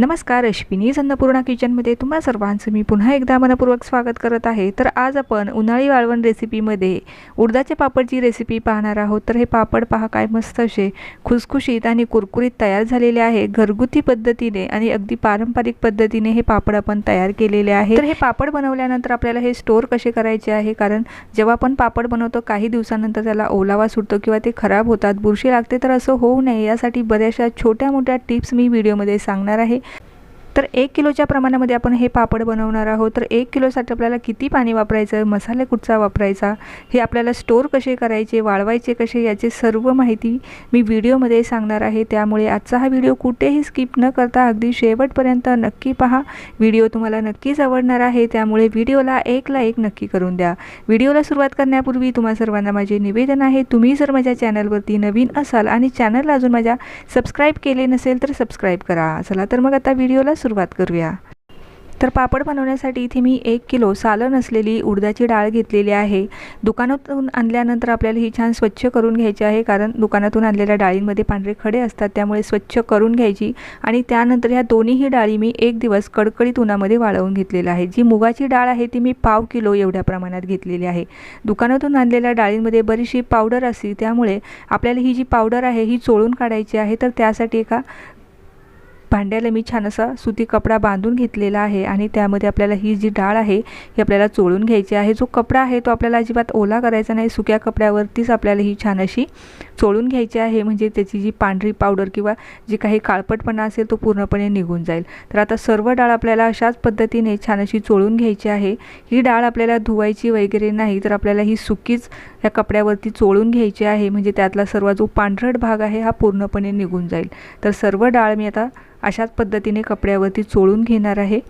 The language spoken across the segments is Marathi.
नमस्कार अश्विनी अन्नपूर्णा किचनमध्ये तुम्हा सर्वांचं मी पुन्हा एकदा मनपूर्वक स्वागत करत आहे. तर आज आपण उन्हाळी वाळवण रेसिपीमध्ये उडदाच्या पापडची रेसिपी पाहणार आहोत तर हे पापड पहा काय मस्त असे खुसखुशीत आणि कुरकुरीत तयार झालेले आहे. घरगुती पद्धतीने आणि अगदी पारंपरिक पद्धतीने हे पापड आपण तयार केलेले आहे. तर हे पापड बनवल्यानंतर आपल्याला हे स्टोअर कसे करायचे आहे? कारण जेव्हा आपण पापड बनवतो काही दिवसानंतर त्याला ओलावा सुटतो किंवा ते खराब होतात बुरशी लागते तर असं होऊ नये. यासाठी बऱ्याचशा छोट्या मोठ्या टिप्स मी व्हिडिओमध्ये सांगणार आहे. तर एक किलोच्या प्रमाणामध्ये आपण हे पापड बनवणार आहोत. तर एक किलोसाठी आपल्याला किती पाणी वापरायचं मसाले कुठचा वापरायचा हे आपल्याला स्टोर कसे करायचे वाळवायचे कसे याची सर्व माहिती मी व्हिडिओमध्ये सांगणार आहे. त्यामुळे आजचा हा व्हिडिओ कुठेही स्किप न करता अगदी शेवटपर्यंत नक्की पहा. व्हिडिओ तुम्हाला नक्कीच आवडणार आहे. त्यामुळे व्हिडिओला एकला एक नक्की करून द्या. व्हिडिओला सुरुवात करण्यापूर्वी तुम्हा सर्वांना माझे निवेदन आहे तुम्ही जर माझ्या चॅनलवरती नवीन असाल आणि चॅनलला अजून माझ्या सबस्क्राईब केले नसेल तर सबस्क्राईब करा. चला तर मग आता व्हिडिओला सुरुवात करूया. तर पापड बनवण्यासाठी इथे मी एक किलो सालं नसलेली उडदाची डाळ घेतलेली आहे. दुकानातून आणल्यानंतर आपल्याला ही छान स्वच्छ करून घ्यायची आहे कारण दुकानातून आणलेल्या डाळींमध्ये पांढरे खडे असतात त्यामुळे स्वच्छ करून घ्यायची आणि त्यानंतर ह्या दोन्हीही डाळी मी एक दिवस कडकडीत उन्हामध्ये वाळवून घेतलेलं आहे जी मुगाची डाळ आहे ती मी पाव किलो एवढ्या प्रमाणात घेतलेली आहे. दुकानातून आणलेल्या डाळींमध्ये बरीचशी पावडर असते त्यामुळे आपल्याला ही जी पावडर आहे ही चोळून काढायची आहे तर त्यासाठी एका भांड्याला मी छान असा सुती कपडा बांधून घेतलेला आहे आणि त्यामध्ये आपल्याला ही जी डाळ आहे ही आपल्याला चोळून घ्यायची आहे. जो कपडा आहे तो आपल्याला अजिबात ओला करायचा नाही सुक्या कपड्यावरतीच आपल्याला ही छान अशी चोळून घ्यायची आहे. म्हणजे त्याची जी पांढरी पावडर किंवा जी काही काळपटपणा असेल तो पूर्णपणे निघून जाईल. तर आता सर्व डाळ आपल्याला अशाच पद्धतीने छान अशी चोळून घ्यायची आहे. ही डाळ आपल्याला धुवायची वगैरे नाही तर आपल्याला ही सुकीच या कपड्यावरती चोळून घ्यायची आहे. म्हणजे त्यातला सर्व जो पांढरट भाग आहे हा पूर्णपणे निघून जाईल. तर सर्व डाळ मी आता अशाच पद्धतीने कपड्यावरती चोळून घेणार आहे.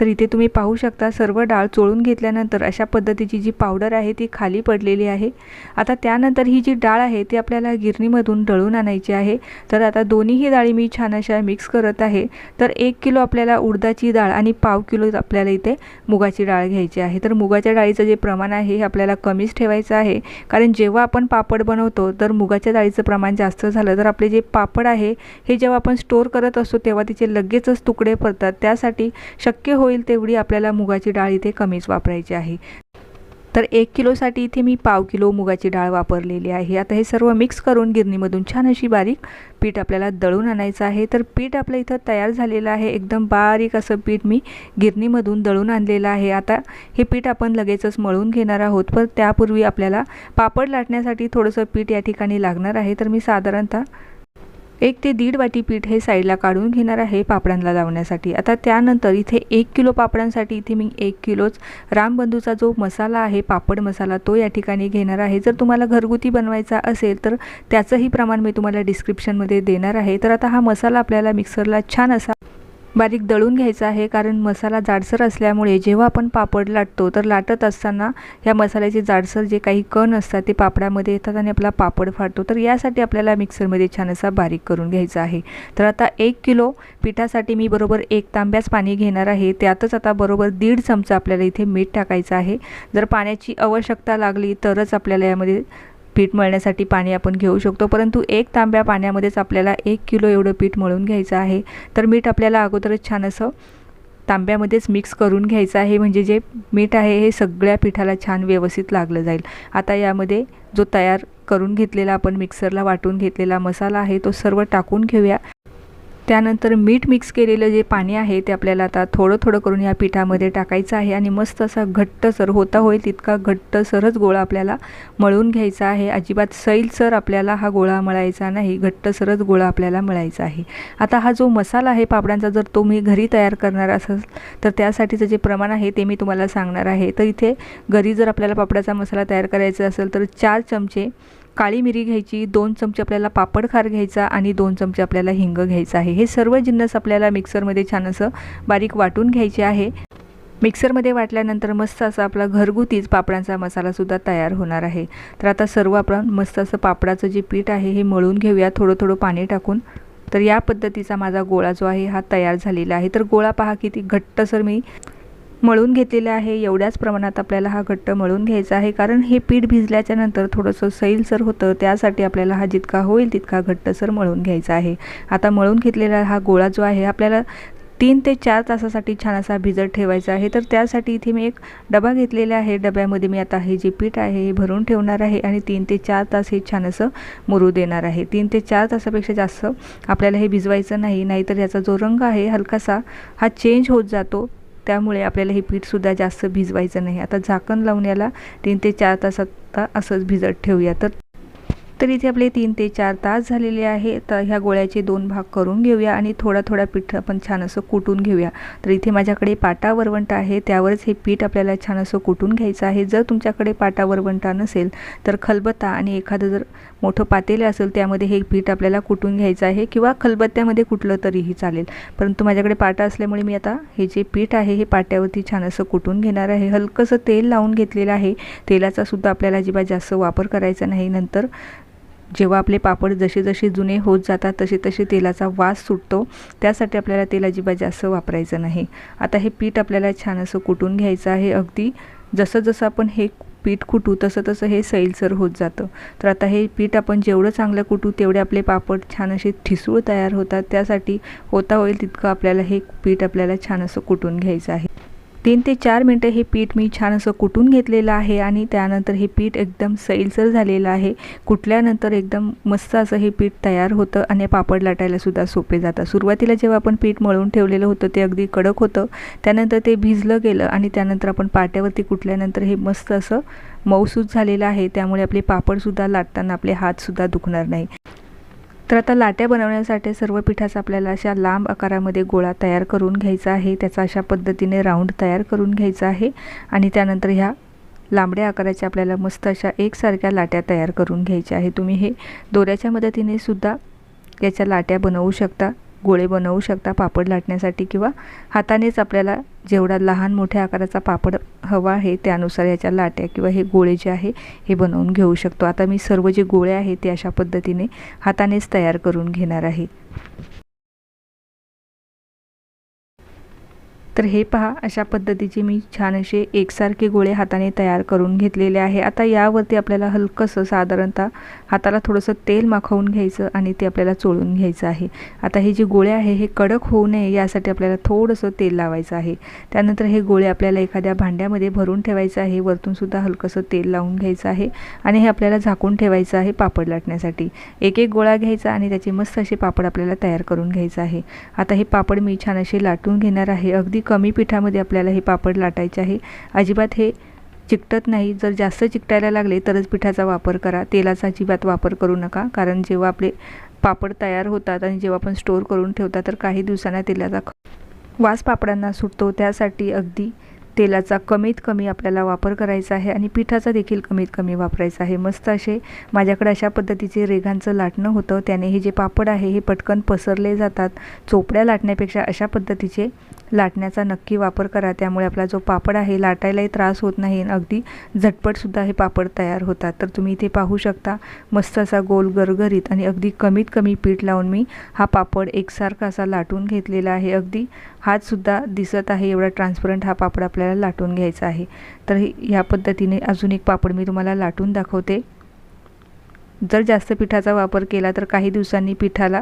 तर इथे तुम्ही पाहू शकता सर्व डाळ चोळून घेतल्यानंतर अशा पद्धतीची जी पावडर आहे ती खाली पडलेली आहे. आता त्यानंतर ही जी डाळ आहे ती आपल्याला गिरणीमधून दळून आणायची आहे. तर आता दोन्हीही डाळी मी छान अशा मिक्स करत आहे. तर एक किलो आपल्याला उडदाची डाळ आणि पाव किलो आपल्याला इथे मुगाची डाळ घ्यायची आहे. तर मुगाच्या डाळीचं जे प्रमाण आहे हे आपल्याला कमीच ठेवायचं आहे. कारण जेव्हा आपण पापड बनवतो तर मुगाच्या डाळीचं प्रमाण जास्त झालं तर आपले जे पापड आहे हे जेव्हा आपण स्टोअर करत असतो तेव्हा तिचे लगेचच तुकडे पडतात. त्यासाठी शक्य हो होईल तेवढी आपल्याला मुगाची डाळ इथे कमीच वापरायची आहे. तर एक किलोसाठी इथे मी पाव किलो मुगाची डाळ वापरलेली आहे. आता हे सर्व मिक्स करून गिरणीमधून छान अशी बारीक पीठ आपल्याला दळून आणायचं आहे. तर पीठ आपलं इथं तयार झालेलं आहे. एकदम बारीक असं पीठ मी गिरणीमधून दळून आणलेलं आहे. आता हे पीठ आपण लगेचच मळून घेणार आहोत. पण त्यापूर्वी आपल्याला पापड लाटण्यासाठी थोडंसं पीठ या ठिकाणी लागणार आहे. तर मी साधारणतः एक ते दीड वाटी पीठ हे साईडला काढून घेणार आहे पापडांना लावण्यासाठी. आता त्यानंतर इथे एक किलो पापडांसाठी इथे मी एक किलोच रामबंधूचा जो मसाला आहे पापड मसाला तो या ठिकाणी घेणार आहे. जर तुम्हाला घरगुती बनवायचा असेल तर त्याचंही प्रमाण मी तुम्हाला डिस्क्रिप्शनमध्ये देणार आहे. तर आता हा मसाला आपल्याला मिक्सरला छान असा बारीक दळून घ्यायचा आहे कारण मसाला जाडसर असल्यामुळे जेव्हा आपण पापड लाटतो तर लाटत असताना ह्या मसाल्याचे जाडसर जे काही कण असतात ते पापडामध्ये येतात आणि आपला पापड फाटतो तर यासाठी आपल्याला मिक्सरमध्ये छान असा बारीक करून घ्यायचा आहे. तर आता एक किलो पिठासाठी मी बरोबर एक तांब्याच पाणी घेणार आहे. त्यातच आता बरोबर दीड चमचा आपल्याला इथे मीठ टाकायचं आहे. जर पाण्याची आवश्यकता लागली तरच आपल्याला यामध्ये पीठ मळण्यासाठी पाणी आपण घेऊ शकतो. परंतु एक तांब्या पाण्यामध्येच आपल्याला एक किलो एवढं पीठ मळून घ्यायचं आहे. तर मीठ आपल्याला अगोदरच छान असं तांब्यामध्येच मिक्स करून घ्यायचं आहे. म्हणजे जे मीठ आहे हे सगळ्या पिठाला छान व्यवस्थित लागलं जाईल. आता यामध्ये जो तयार करून घेतलेला आपण मिक्सरला वाटून घेतलेला मसाला आहे तो सर्व टाकून घेऊया. त्यानंतर मीठ मिक्स केलेलं जे पाणी आहे ते आपल्याला आता थोडं थोडं करून या पिठामध्ये टाकायचं आहे आणि मस्त असा घट्टसर होता होईल तितका घट्टसरच गोळा आपल्याला मळून घ्यायचा आहे. अजिबात सैलसर आपल्याला हा गोळा मळायचा नाही घट्टसरच गोळा आपल्याला मळायचा आहे. आता हा जो मसाला आहे पापडांचा जर तो मी घरी तयार करणार असेल तर त्यासाठीचं जे प्रमाण आहे ते मी तुम्हाला सांगणार आहे. तर इथे घरी जर आपल्याला पापडाचा मसाला तयार करायचा असेल तर चार चमचे काळी मिरी घ्यायची दोन चमचे आपल्याला पापड खार घ्यायचा आणि दोन चमचे आपल्याला हिंग घ्यायचा आहे. हे सर्व जिन्नस आपल्याला मिक्सरमध्ये छान असं बारीक वाटून घ्यायचे आहे. मिक्सरमध्ये वाटल्यानंतर मस्त असा आपला घरगुतीच पापडांचा मसालासुद्धा तयार होणार आहे. तर आता सर्व आपण मस्त असं पापडाचं जे पीठ आहे हे मळून घेऊया. थोडं थोडं पाणी टाकून. तर या पद्धतीचा माझा गोळा जो आहे हा तयार झालेला आहे. तर गोळा पहा किती घट्टसर मी मळून घेतलेलं आहे. एवढ्याच प्रमाणात आपल्याला हा घट्ट मळून घ्यायचा आहे. कारण हे पीठ भिजल्याच्या नंतर थोडंसं सैलसर होतं. त्यासाठी आपल्याला हा जितका होईल तितका घट्टसर मळून घ्यायचा आहे. आता मळून घेतलेला हा गोळा जो आहे आपल्याला तीन ते चार तासासाठी छान असा भिजत ठेवायचा आहे. तर त्यासाठी इथे मी एक डबा घेतलेला आहे. डब्यामध्ये मी आता हे जे पीठ आहे हे भरून ठेवणार आहे आणि तीन ते चार तास हे छान असं मुरू देणार आहे. तीन ते चार तासापेक्षा जास्त आपल्याला हे भिजवायचं नाही. नाहीतर याचा जो रंग आहे हलकासा हा चेंज होत जातो. त्यामुळे आपल्याला हे पीठसुद्धा जास्त भिजवायचं नाही. आता झाकण लावून याला तीन ते चार तासात असंच भिजत ठेवूया. तर तर इथे आपले तीन ते चार तास झालेले आहे. तर ह्या गोळ्याचे दोन भाग करून घेऊया आणि थोडा थोडा पीठ आपण छान असं कुटून घेऊया. तर इथे माझ्याकडे पाटा वरवंट आहे. त्यावरच हे पीठ आपल्याला छान असं कुटून घ्यायचं आहे. जर तुमच्याकडे पाटा वरवंटा नसेल तर खलबत्ता आणि एखादं जर मोठं पातेले असेल त्यामध्ये हे पीठ आपल्याला कुटून घ्यायचं आहे किंवा खलबत्त्यामध्ये कुठलं तरीही चालेल. परंतु माझ्याकडे पाटा असल्यामुळे मी आता हे जे पीठ आहे हे पाट्यावरती छान असं कुटून घेणार आहे. हलकंसं तेल लावून घेतलेलं आहे. तेलाचा सुद्धा आपल्याला अजिबात जास्त वापर करायचा नाही. नंतर जेव्हा आपले पापड जसे जसे जुने होत जातात तसे तसे तेलाचा वास सुटतो. त्यासाठी आपल्याला तेल अजिबात जास्त वापरायचं नाही. आता हे पीठ आपल्याला छान असं कुटून घ्यायचं आहे. अगदी जसं जसं आपण हे पीठ कुटू तसं तसं हे सैलसर होत जातं. तर आता हे पीठ आपण जेवढं चांगलं कुटू तेवढे आपले पापड छान असे ठिसूळ तयार होतात. त्यासाठी होता होईल तितकं आपल्याला हे पीठ आपल्याला छान असं कुटून घ्यायचं आहे. तीन ते चार मिनटं हे पीठ मी छान असं कुटून घेतलेलं आहे आणि त्यानंतर हे पीठ एकदम सैलसर झालेलं आहे. कुटल्यानंतर एकदम मस्त असं हे पीठ तयार होतं आणि पापड लाटायलासुद्धा सोपे जातं सुरुवातीला जेव्हा आपण पीठ मळून ठेवलेलं होतं ते अगदी कडक होतं. त्यानंतर ते भिजलं गेलं आणि त्यानंतर आपण पाट्यावरती कुटल्यानंतर हे मस्त असं मऊसूद झालेलं आहे. त्यामुळे आपले पापडसुद्धा लाटताना आपले हातसुद्धा दुखणार नाही. तर आता लाट्या बनवण्यासाठी सर्व पिठाचा आपल्याला अशा लांब आकारामध्ये गोळा तयार करून घ्यायचा आहे. त्याचा अशा पद्धतीने राऊंड तयार करून घ्यायचा आहे. आणि त्यानंतर ह्या लांबड्या आकाराच्या आपल्याला मस्त अशा एकसारख्या लाट्या तयार करून घ्यायच्या आहे तुम्ही हे दोऱ्याच्या मदतीने सुद्धा याच्या लाट्या बनवू शकता. गोळे बनवू शकता पापड लाटण्यासाठी किंवा हातानेच आपल्याला जेवढा लहान मोठ्या आकाराचा पापड हवा आहे त्यानुसार याच्या लाट्या किंवा हे गोळे जे आहे हे बनवून घेऊ शकतो. आता मी सर्व जे गोळे आहे ते अशा पद्धतीने हातानेच तयार करून घेणार आहे. तर हे पहा अशा पद्धतीचे मी छान असे एकसारखे गोळे हाताने तयार करून घेतलेले आहे. आता यावरती आपल्याला हलकंसं साधारणतः हाताला थोडंसं तेल माखवून घ्यायचं आणि ते आपल्याला चोळून घ्यायचं आहे. आता हे जे गोळे आहे हे कडक होऊ नये यासाठी आपल्याला थोडंसं तेल लावायचं आहे. त्यानंतर हे गोळे आपल्याला एखाद्या भांड्यामध्ये भरून ठेवायचं आहे. वरतूनसुद्धा हलकंसं तेल लावून घ्यायचं आहे आणि हे आपल्याला झाकून ठेवायचं आहे पापड लाटण्यासाठी. एक एक गोळा घ्यायचा आणि त्याचे मस्त असे पापड आपल्याला तयार करून घ्यायचं आहे. आता हे पापड मी छान असे लाटून घेणार आहे. अगदी कमी पिठामध्ये आपल्याला हे पापड लाटायचे आहे. अजिबात हे चिकटत नाही. जर जास्त चिकटायला लागले तरच पिठाचा वापर करा. तेलाचा अजिबात वापर करू नका. कारण जेव्हा आपले पापड तयार होतात आणि जेव्हा आपण स्टोअर करून ठेवतात तर काही दिवसांना तेलाचा वास पापडांना सुटतो. त्यासाठी अगदी तेलाचा कमीत कमी आपल्याला वापर करायचा आहे आणि पिठाचा देखील कमीत कमी वापरायचा आहे. मस्त असे माझ्याकडे अशा पद्धतीचे रेघांचं लाटणं होतं. त्याने हे जे पापड आहे हे पटकन पसरले जातात. चोपड्या लाटण्यापेक्षा अशा पद्धतीचे लाटण्याचा नक्की वापर करा. त्यामुळे आपला जो पापड आहे लाटायलाही त्रास होत नाही अगदी झटपटसुद्धा हे पापड तयार होतात. तर तुम्ही इथे पाहू शकता मस्त असा गोल गरगरीत आणि अगदी कमीत कमी पीठ लावून मी हा पापड एकसारखा असा लाटून घेतलेला आहे. अगदी हातसुद्धा दिसत आहे एवढा ट्रान्सपरंट हा पापड आपल्याला लाटून घ्यायचा आहे. तर ह्या पद्धतीने अजून एक पापड मी तुम्हाला लाटून दाखवते. जर जास्त पिठाचा वापर केला तर काही दिवसांनी पिठाला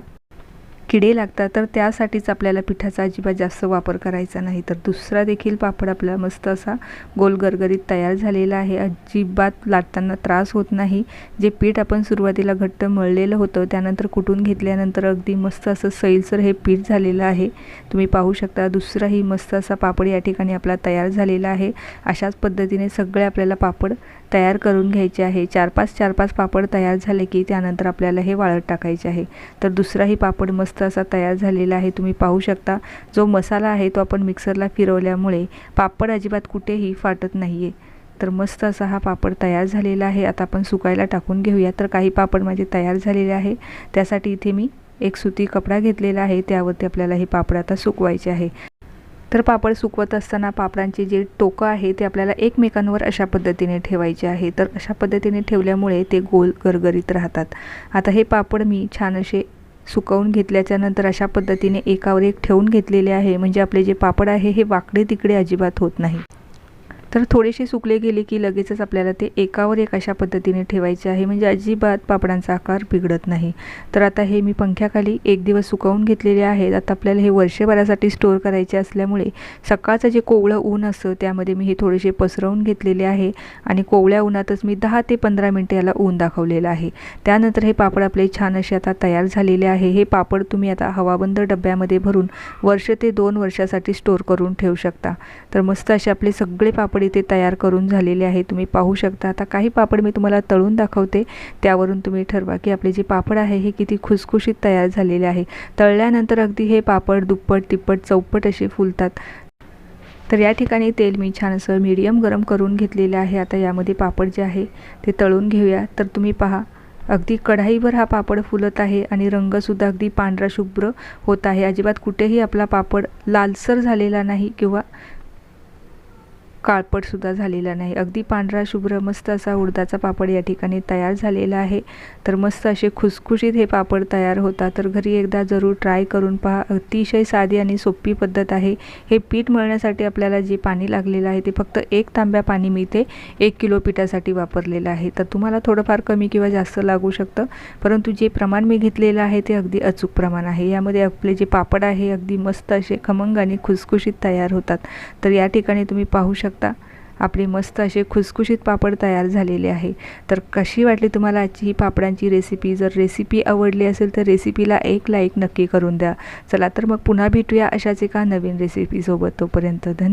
किडे लागतात तर त्यासाठीच आपल्याला पिठाचा अजिबात जास्त वापर करायचा नाही. तर दुसरा देखील पापड आपला मस्त असा गोल गरगरीत तयार झालेला आहे. अजिबात लाटताना त्रास होत नाही. जे पीठ आपण सुरुवातीला घट्ट मळलेलं होतं त्यानंतर कुटून घेतल्यानंतर अगदी मस्त असं सैलसर हे पीठ झालेलं आहे. तुम्ही पाहू शकता दुसराही मस्त असा पापड या ठिकाणी आपला तयार झालेला आहे. अशाच पद्धतीने सगळे आपल्याला पापड तयार करून घ्यायचे आहे. चार पाच चार पाच पापड तयार झाले की त्यानंतर आपल्याला हे वाळत टाकायचे आहे. तर दुसराही पापड मस्त असा तयार झालेला आहे. तुम्ही पाहू शकता जो मसाला आहे तो आपण मिक्सरला फिरवल्यामुळे पापड अजिबात कुठेही फाटत नाही आहे तर मस्त असा हा पापड तयार झालेला आहे. आता आपण सुकायला टाकून घेऊया. तर काही पापड माझे तयार झालेले आहे. त्यासाठी इथे मी एक सुती कपडा घेतलेला आहे. त्यावरती आपल्याला हे पापड आता सुकवायचे आहे. तर पापड सुकवत असताना पापडांचे जे टोकं आहे ते आपल्याला एकमेकांवर अशा पद्धतीने ठेवायचे आहे. तर अशा पद्धतीने ठेवल्यामुळे ते गोल गरगरीत राहतात. आता हे पापड मी छान असे सुकवून घेतल्याच्या नंतर अशा पद्धतीने एकावर एक ठेवून घेतलेले आहे. म्हणजे आपले जे पापड आहे हे वाकडे तिकडे अजिबात होत नाही. तर थोडेसे सुकले गेले की लगेचच आपल्याला ते एकावर एक अशा पद्धतीने ठेवायचे आहे. म्हणजे अजिबात पापडांचा आकार बिघडत नाही. तर आता हे मी पंख्याखाली एक दिवस सुकवून घेतलेले आहेत. आता आपल्याला हे वर्षभरासाठी स्टोअर करायचे असल्यामुळे सकाळचं जे कोवळं ऊन असतं त्यामध्ये मी हे थोडेसे पसरवून घेतलेले आहे आणि कोवळ्या उन्हातच मी दहा ते पंधरा मिनटं याला ऊन दाखवलेलं आहे. त्यानंतर हे पापड आपले छान असे आता तयार झालेले आहे. हे पापड तुम्ही आता हवाबंद डब्यामध्ये भरून वर्ष ते दोन वर्षासाठी स्टोअर करून ठेवू शकता. तर मस्त असे आपले सगळे पापड इथे तयार करून झालेले आहे. तुम्ही पाहू शकता. आता काही पापड मी तुम्हाला तळून दाखवते. त्यावरून तुम्ही ठरवा की आपले जे पापड आहे हे किती खुसखुशीत तयार झालेले आहे. तळल्यानंतर अगदी हे पापड दुप्पट तिप्पट चौपट असे फुलतात. तर या ठिकाणी तेल मी छान असं मीडियम गरम करून घेतलेले आहे. आता यामध्ये पापड जे आहे ते तळून घेऊया. तर तुम्ही पहा अगदी कढाईवर हा पापड फुलत आहे आणि रंगसुद्धा अगदी पांढरा शुभ्र होत आहे. अजिबात कुठेही आपला पापड लालसर झालेला नाही किंवा काळपटसुद्धा झालेला नाही. अगदी पांढरा शुभ्र मस्त असा उडदाचा पापड या ठिकाणी तयार झालेला आहे. तर मस्त असे खुसखुशीत हे पापड तयार होतात. तर घरी एकदा जरूर ट्राय करून पहा. अतिशय साधी आणि सोपी पद्धत आहे. हे पीठ मळण्यासाठी आपल्याला जे पाणी लागलेलं आहे ते फक्त एक तांब्या पाणी मी ते एक किलो पिठासाठी वापरलेलं आहे. तर तुम्हाला थोडंफार कमी किंवा जास्त लागू शकतं. परंतु जे प्रमाण मी घेतलेलं आहे ते अगदी अचूक प्रमाण आहे. यामध्ये आपले जे पापड आहे अगदी मस्त असे खमंग आणि खुसखुशीत तयार होतात. तर या ठिकाणी तुम्ही पाहू शकता शकता. आपले मस्त असे खुसखुशीत पापड तयार झालेले आहे. तर कशी वाटली तुम्हाला आजची ही पापडांची रेसिपी जर रेसिपी आवडली असेल तर रेसिपीला एक लाईक नक्की करून द्या. चला तर मग पुन्हा भेटूया अशाच एका नवीन रेसिपीसोबत तोपर्यंत धन्यवाद